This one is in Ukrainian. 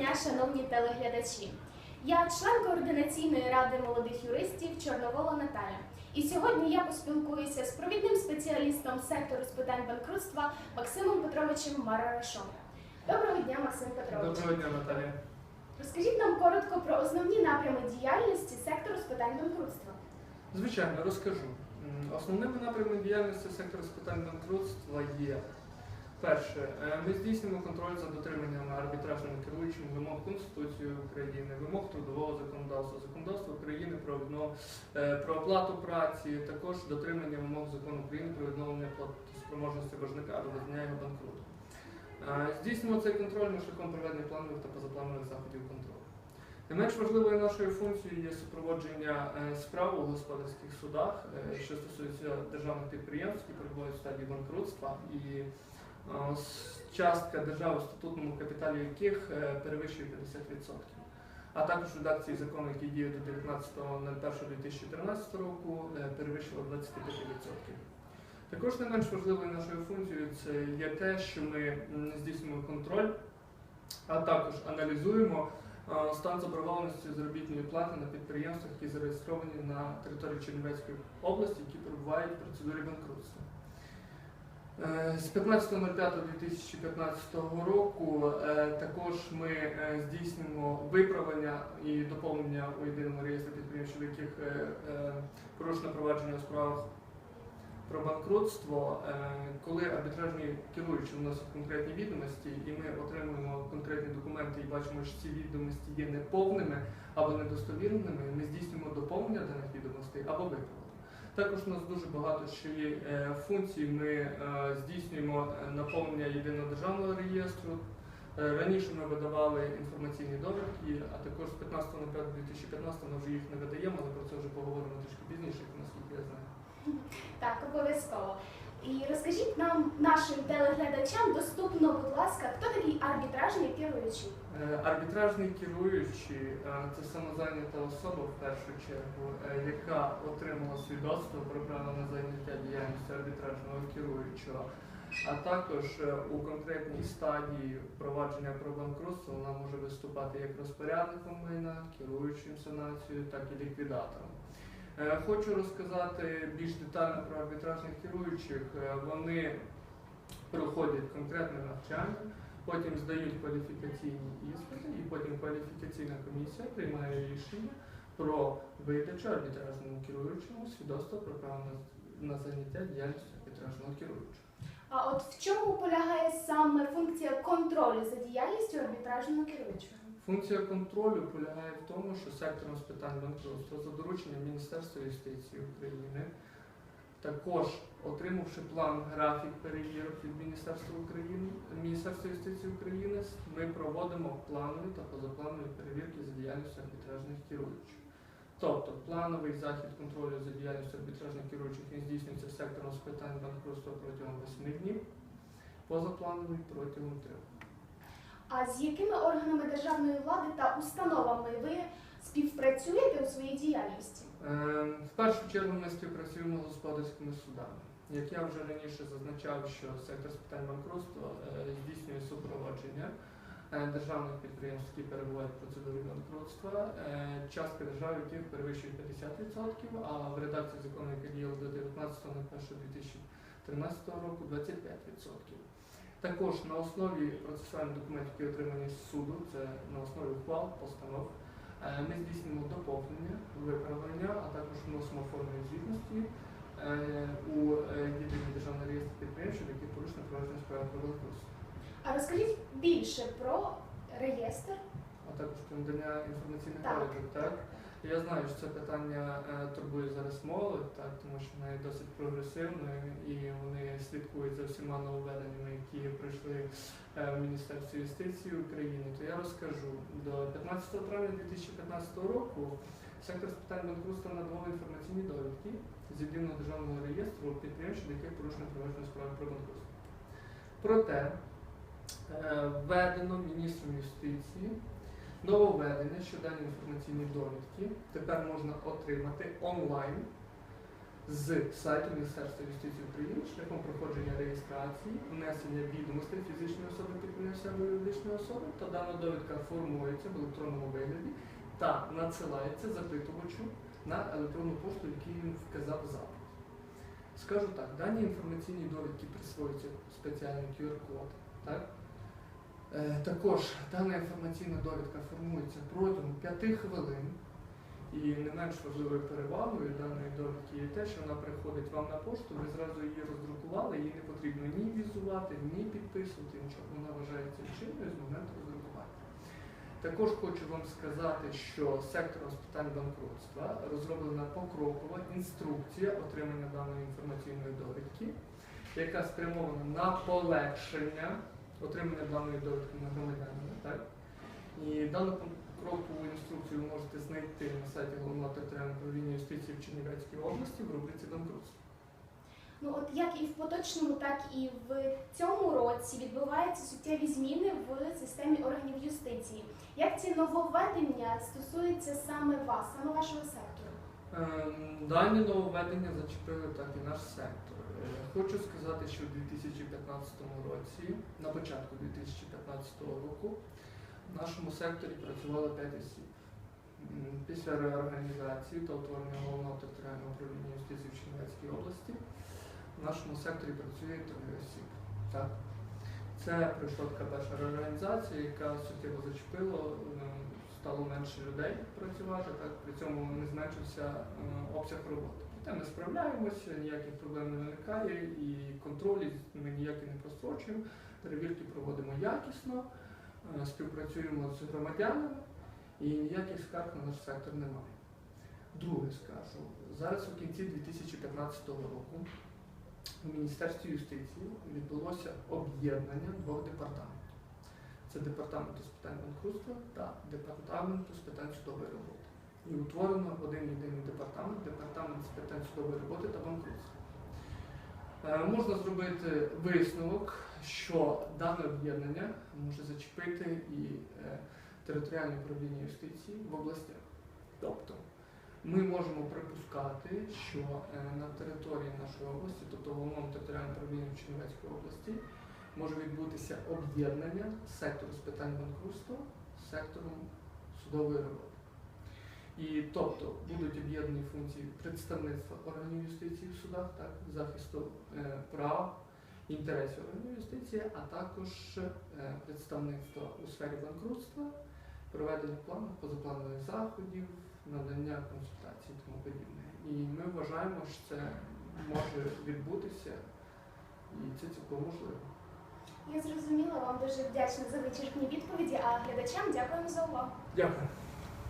дня, шановні телеглядачі. Я член координаційної ради молодих юристів Чорновола Наталя. І сьогодні я поспілкуюся з провідним спеціалістом сектору з питань банкрутства Максимом Петровичем Марарашом. Доброго дня, Максим Петрович. Доброго дня, Наталія. Розкажіть нам коротко про основні напрями діяльності сектору з питань банкрутства. Звичайно, розкажу. Основними напрямами діяльності сектору з питань банкрутства є перше, е, ми здійснюємо контроль за дотриманням арбітражними керуючими вимог Конституції України, вимог трудового законодавства, законодавства України про віднов... е, про оплату праці, також дотримання вимог закону України про відновлення платоспроможності боржника або визнання його банкрутом. Е, Здійснюємо цей контроль ми шляхом проведення планових та позапланових заходів контролю. Не менш важливою нашою функцією є супроводження справ у господарських судах, що стосується державних підприємств, які перебувають в стадії банкрутства, і частка держави в статутному капіталі яких е, перевищує 50%. А також редакції закону, які діють до 19.01.2013 року, е, перевищила 25%. Також не менш важливою нашою функцією це є те, що ми здійснюємо контроль, а також аналізуємо стан заборгованості заробітної плати на підприємствах, які зареєстровані на території Чернівецької області, які перебувають в процедурі банкрутства. Е, З 15.05.2015 року е, також ми е, здійснюємо виправлення і доповнення у єдиному реєстрі підприємств, в яких порушено провадження у справах про банкрутство, коли арбітражні керуючі вносять конкретні відомості, і ми отримуємо конкретні документи і бачимо, що ці відомості є неповними або недостовірними, ми здійснюємо доповнення даних відомостей або виправлення. Також у нас дуже багато ще є е, функцій. Ми е, здійснюємо е, наповнення єдиного державного реєстру. Раніше ми видавали інформаційні довідки, а також з 15.05.2015 ми вже їх не видаємо, але про це вже поговоримо трішки пізніше, наскільки я знаю. Так, обов'язково. І розкажіть нам, нашим телеглядачам, доступно, будь ласка, хто такий арбітражний керуючий? Е, Арбітражний керуючий е, це самозайнята особа в першу чергу, е, яка отримала свідоцтво про право на заняття діяльністю арбітражного керуючого. А також у конкретній стадії впровадження про банкрутство вона може виступати як розпорядником майна, керуючим санацією, так і ліквідатором. Е, Хочу розказати більш детально про арбітражних керуючих. Е, Вони проходять конкретне навчання, потім здають кваліфікаційні іспити, і потім кваліфікаційна комісія приймає рішення про видачу арбітражному керуючому свідоцтва про право на, на заняття діяльністю арбітражного керуючого. А от в чому полягає саме функція контролю за діяльністю арбітражного керуючого? Функція контролю полягає в тому, що сектором з питань банкрутства за дорученням Міністерства юстиції України, також отримавши план графік перевірок від Міністерства України, Міністерства юстиції України, ми проводимо планові та позапланові перевірки за діяльністю арбітражних керуючих. Тобто плановий захід контролю за діяльністю арбітражних керуючих він здійснюється сектором з питань банкрутства протягом 8 днів, позаплановий протягом 3. А з якими органами державної влади та установами ви співпрацюєте у своїй діяльності? Е, В першу чергу ми співпрацюємо з господарськими судами. Як я вже раніше зазначав, що сектор з питань банкрутства е, здійснює супроводження е, державних підприємств, які перебувають в процедурі банкрутства, е, частка держави яких перевищує 50%, а в редакції закону, яка діяла до 19.01.2013 року, 25%. Також на основі процесуальних документів, які отримані з суду, це на основі ухвал, постанов, Е, Ми здійснюємо доповнення, виправлення, а також вносимо форми звітності е, у е, єдиний державний реєстр підприємств, які порушено провадження справи про А розкажіть більше про реєстр. А також надання інформаційних Так. Так я знаю, що це питання е, турбує зараз молодь, так тому що вона є досить прогресивною і вони слідкують за всіма нововведеннями, які прийшли е, в Міністерстві юстиції України. То я розкажу до 15 травня 2015 року. Сектор з питань банкрутства надавав інформаційні довідки з єдиного державного реєстру підприємств, яких порушено провадження справи про банкрутство. Проте е, введено міністром юстиції нововведення, що дані інформаційні довідки тепер можна отримати онлайн з сайту Міністерства юстиції України шляхом проходження реєстрації, внесення відомостей фізичної особи підприємства або юридичної особи, та дана довідка формується в електронному вигляді та надсилається запитувачу на електронну пошту, який він вказав запит. Скажу так, дані інформаційні довідки присвоюються спеціальний QR-код. Так? Е, також дана інформаційна довідка формується протягом 5 хвилин. І не менш важливою перевагою даної довідки є те, що вона приходить вам на пошту, ви зразу її роздрукували, її не потрібно ні візувати, ні підписувати, нічого. Вона вважається чинною з моменту роздрукування. Також хочу вам сказати, що сектором з питань банкрутства розроблена покрокова інструкція отримання даної інформаційної довідки, яка спрямована на полегшення отримання даної довідки на громадянина. Так? І дану покрокову інструкцію ви можете знайти на сайті головного територіального управління юстиції в Чернівецькій області в рубриці банкрутство. Ну от як і в поточному, так і в цьому році відбуваються суттєві зміни в системі органів юстиції. Як ці нововведення стосуються саме вас, саме вашого сектору? Ем, Дані нововведення зачепили так і наш сектор. Хочу сказати, що в 2015 році, на початку 2015 року, в нашому секторі працювало 5 осіб. Після реорганізації та утворення головного територіального управління юстиції в Чернівецькій області в нашому секторі працює 3 осіб. Так? Це пройшла така перша реорганізація, яка суттєво зачепила, стало менше людей працювати, так при цьому не зменшився е, обсяг роботи. Проте ми справляємося, ніяких проблем не виникає, і контролі ми ніякі не прострочуємо. Перевірки проводимо якісно, е, співпрацюємо з громадянами і ніяких скарг на наш сектор немає. Друге скажу, зараз у кінці 2015 року у Міністерстві юстиції відбулося об'єднання двох департаментів. Це департаменту з питань банкрутства та департаменту з питань судової роботи. І утворено один єдиний департамент, департамент з питань судової роботи та банкрутства. Е, можна зробити висновок, що дане об'єднання може зачепити і е, територіальне управління юстиції в областях. Тобто ми можемо припускати, що е, на території нашої області, тобто головному територіальному управлінні в Чернівецькій області, може відбутися об'єднання сектору з питань банкрутства з сектором судової роботи. І тобто будуть об'єднані функції представництва органів юстиції в судах, так, захисту е, прав, інтересів органів юстиції, а також е, представництва у сфері банкрутства, проведення планів, позапланових заходів, надання консультацій і тому подібне. І ми вважаємо, що це може відбутися, і це цілком можливо. Я зрозуміла, вам дуже вдячна за вичерпні відповіді, а глядачам дякуємо за увагу. Дякую.